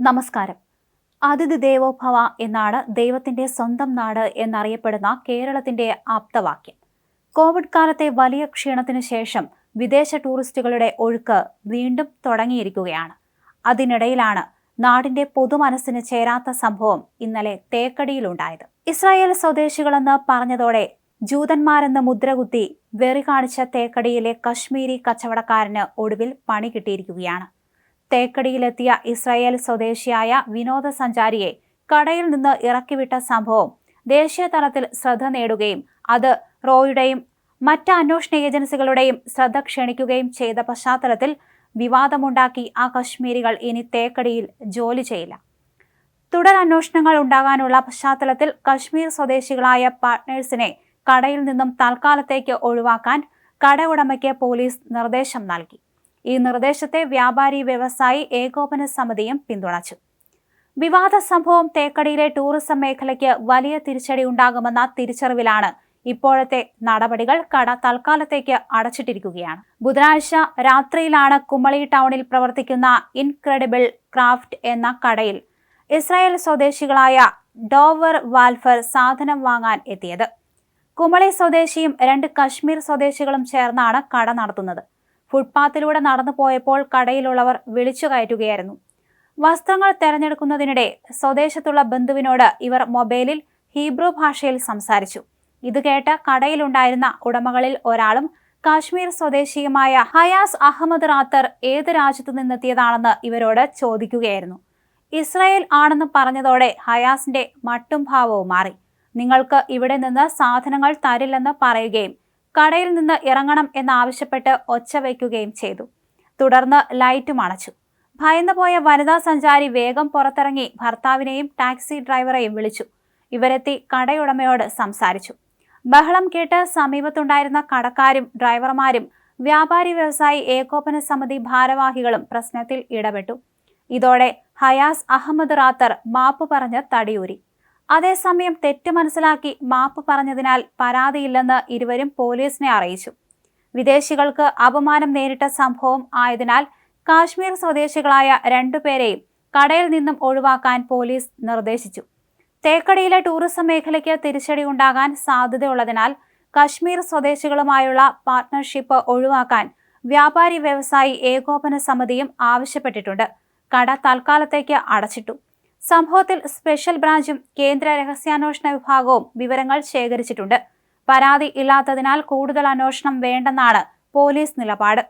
നമസ്കാരം. അതിഥി ദേവോഭവ എന്നാണ് ദൈവത്തിന്റെ സ്വന്തം നാട് എന്നറിയപ്പെടുന്ന കേരളത്തിന്റെ ആപ്തവാക്യം. കോവിഡ് കാലത്തെ വലിയ ക്ഷീണത്തിനു ശേഷം വിദേശ ടൂറിസ്റ്റുകളുടെ ഒഴുക്ക് വീണ്ടും തുടങ്ങിയിരിക്കുകയാണ്. അതിനിടയിലാണ് നാടിന്റെ പൊതുമനസ്സിന് ചേരാത്ത സംഭവം ഇന്നലെ തേക്കടിയിലുണ്ടായത്. ഇസ്രായേൽ സ്വദേശികളെന്ന് പറഞ്ഞതോടെ ജൂതന്മാരെന്ന് മുദ്രകുത്തി വെറി കാണിച്ച തേക്കടിയിലെ കശ്മീരി കച്ചവടക്കാരന് ഒടുവിൽ പണി കിട്ടിയിരിക്കുകയാണ്. തേക്കടിയിലെത്തിയ ഇസ്രായേൽ സ്വദേശിയായ വിനോദസഞ്ചാരിയെ കടയിൽ നിന്ന് ഇറക്കിവിട്ട സംഭവം ദേശീയ തലത്തിൽ ശ്രദ്ധ നേടുകയും അത് റോയുടെയും മറ്റ് അന്വേഷണ ഏജൻസികളുടെയും ശ്രദ്ധ ക്ഷണിക്കുകയും ചെയ്ത പശ്ചാത്തലത്തിൽ വിവാദമുണ്ടാക്കി ആ കശ്മീരികൾ ഇനി തേക്കടിയിൽ ജോലി ചെയ്യില്ല. തുടർ അന്വേഷണങ്ങൾ ഉണ്ടാകാനുള്ള പശ്ചാത്തലത്തിൽ കശ്മീർ സ്വദേശികളായ പാർട്ട്നേഴ്സിനെ കടയിൽ നിന്നും തൽക്കാലത്തേക്ക് ഒഴിവാക്കാൻ കട ഉടമയ്ക്ക് പോലീസ് നിർദ്ദേശം നൽകി. ഈ നിർദ്ദേശത്തെ വ്യാപാരി വ്യവസായി ഏകോപന സമിതിയും പിന്തുണച്ചു. വിവാദ സംഭവം തേക്കടിയിലെ ടൂറിസം മേഖലയ്ക്ക് വലിയ തിരിച്ചടി ഉണ്ടാകുമെന്ന തിരിച്ചറിവിലാണ് ഇപ്പോഴത്തെ നടപടികൾ കട തൽക്കാലത്തേക്ക് അടച്ചിട്ടിരിക്കുകയാണ്. ബുധനാഴ്ച രാത്രിയിലാണ് കുമളി ടൗണിൽ പ്രവർത്തിക്കുന്ന ഇൻക്രെഡിബിൾ ക്രാഫ്റ്റ് എന്ന കടയിൽ ഇസ്രായേൽ സ്വദേശികളായ ഡോവർ വാൽഫർ സാധനം വാങ്ങാൻ എത്തിയത്. കുമളി സ്വദേശിയും രണ്ട് കശ്മീർ സ്വദേശികളും ചേർന്നാണ് കട നടത്തുന്നത്. ഫുട്പാത്തിലൂടെ നടന്നു പോയപ്പോൾ കടയിലുള്ളവർ വിളിച്ചു കയറ്റുകയായിരുന്നു. വസ്ത്രങ്ങൾ തെരഞ്ഞെടുക്കുന്നതിനിടെ സ്വദേശത്തുള്ള ബന്ധുവിനോട് ഇവർ മൊബൈലിൽ ഹീബ്രു ഭാഷയിൽ സംസാരിച്ചു. ഇത് കേട്ട് കടയിലുണ്ടായിരുന്ന ഉടമകളിൽ ഒരാളും കാശ്മീർ സ്വദേശിയുമായ ഹയാസ് അഹമ്മദ് റാത്തർ ഏത് രാജ്യത്തു നിന്നെത്തിയതാണെന്ന് ഇവരോട് ചോദിക്കുകയായിരുന്നു. ഇസ്രായേൽ ആണെന്ന് പറഞ്ഞതോടെ ഹയാസിന്റെ മട്ടും ഭാവവും മാറി. നിങ്ങൾക്ക് ഇവിടെ നിന്ന് സാധനങ്ങൾ തരില്ലെന്ന് പറയുകയും കടയിൽ നിന്ന് ഇറങ്ങണം എന്നാവശ്യപ്പെട്ട് ഒച്ച വയ്ക്കുകയും ചെയ്തു. തുടർന്ന് ലൈറ്റും അണച്ചു. ഭയന്നുപോയ വനിതാ സഞ്ചാരി വേഗം പുറത്തിറങ്ങി ഭർത്താവിനെയും ടാക്സി ഡ്രൈവറെയും വിളിച്ചു. ഇവരെത്തി കടയുടമയോട് സംസാരിച്ചു. ബഹളം കേട്ട് സമീപത്തുണ്ടായിരുന്ന കടക്കാരും ഡ്രൈവർമാരും വ്യാപാരി വ്യവസായി ഏകോപന സമിതി ഭാരവാഹികളും പ്രശ്നത്തിൽ ഇടപെട്ടു. ഇതോടെ ഹയാസ് അഹമ്മദ് റാത്തർ മാപ്പ് പറഞ്ഞ് തടിയൂരി. അതേസമയം തെറ്റ് മനസ്സിലാക്കി മാപ്പ് പറഞ്ഞതിനാൽ പരാതിയില്ലെന്ന് ഇരുവരും പോലീസിനെ അറിയിച്ചു. വിദേശികൾക്ക് അപമാനം നേരിട്ട സംഭവം ആയതിനാൽ കാശ്മീർ സ്വദേശികളായ രണ്ടുപേരെയും കടയിൽ നിന്നും ഒഴിവാക്കാൻ പോലീസ് നിർദ്ദേശിച്ചു. തേക്കടിയിലെ ടൂറിസം മേഖലയ്ക്ക് തിരിച്ചടി ഉണ്ടാകാൻ സാധ്യതയുള്ളതിനാൽ കശ്മീർ സ്വദേശികളുമായുള്ള പാർട്ട്ണർഷിപ്പ് ഒഴിവാക്കാൻ വ്യാപാരി വ്യവസായി ഏകോപന സമിതിയും ആവശ്യപ്പെട്ടിട്ടുണ്ട്. കട തൽക്കാലത്തേക്ക് അടച്ചിട്ടു. സംഭവത്തിൽ സ്പെഷ്യൽ ബ്രാഞ്ചും കേന്ദ്ര രഹസ്യാന്വേഷണ വിഭാഗവും വിവരങ്ങൾ ശേഖരിച്ചിട്ടുണ്ട്. പരാതി ഇല്ലാത്തതിനാൽ കൂടുതൽ അന്വേഷണം വേണ്ടെന്നാണ് പോലീസ് നിലപാട്.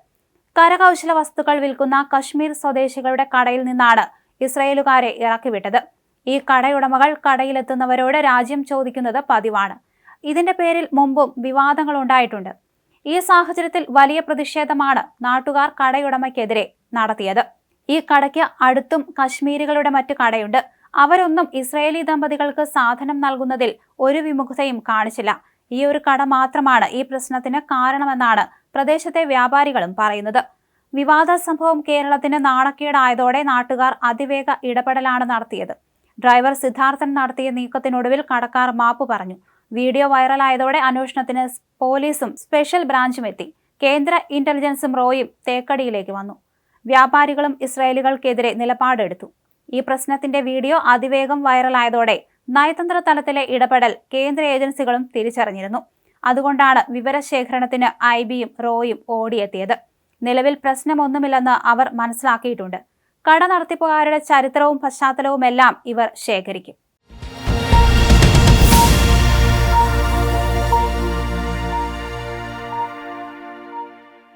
കരകൗശല വസ്തുക്കൾ വിൽക്കുന്ന കശ്മീർ സ്വദേശികളുടെ കടയിൽ നിന്നാണ് ഇസ്രയേലുകാരെ ഇറക്കിവിട്ടത്. ഈ കടയുടമകൾ കടയിലെത്തുന്നവരോട് രാജ്യം ചോദിക്കുന്നത് പതിവാണ്. ഇതിന്റെ പേരിൽ മുമ്പും വിവാദങ്ങൾ ഉണ്ടായിട്ടുണ്ട്. ഈ സാഹചര്യത്തിൽ വലിയ പ്രതിഷേധമാണ് നാട്ടുകാർ കടയുടമയ്ക്കെതിരെ നടത്തിയത്. ഈ കടയ്ക്ക് അടുത്തും കശ്മീരികളുടെ മറ്റു കടയുണ്ട്. അവരൊന്നും ഇസ്രയേലി ദമ്പതികൾക്ക് സാധനം നൽകുന്നതിൽ ഒരു വിമുഖതയും കാണിച്ചില്ല. ഈ ഒരു കട മാത്രമാണ് ഈ പ്രശ്നത്തിന് കാരണമെന്നാണ് പ്രദേശത്തെ വ്യാപാരികളും പറയുന്നത്. വിവാദ സംഭവം കേരളത്തിന് നാണക്കേടായതോടെ നാട്ടുകാർ അതിവേഗ ഇടപെടലാണ് നടത്തിയത്. ഡ്രൈവർ സിദ്ധാർത്ഥൻ നടത്തിയ നീക്കത്തിനൊടുവിൽ കടക്കാർ മാപ്പ് പറഞ്ഞു. വീഡിയോ വൈറലായതോടെ അന്വേഷണത്തിന് പോലീസും സ്പെഷ്യൽ ബ്രാഞ്ചും എത്തി. കേന്ദ്ര ഇന്റലിജൻസും റോയും തേക്കടിയിലേക്ക് വന്നു. വ്യാപാരികളും ഇസ്രായേലുകൾക്കെതിരെ നിലപാടെടുത്തു. ഈ പ്രശ്നത്തിന്റെ വീഡിയോ അതിവേഗം വൈറലായതോടെ നയതന്ത്ര തലത്തിലെ ഇടപെടൽ കേന്ദ്ര ഏജൻസികളും തിരിച്ചറിഞ്ഞിരുന്നു. അതുകൊണ്ടാണ് വിവരശേഖരണത്തിന് ഐ ബിയും റോയും ഓടിയെത്തിയത്. നിലവിൽ പ്രശ്നമൊന്നുമില്ലെന്ന് അവർ മനസ്സിലാക്കിയിട്ടുണ്ട്. കട നടത്തിപ്പുകാരുടെ ചരിത്രവും പശ്ചാത്തലവുമെല്ലാം ഇവർ ശേഖരിക്കും.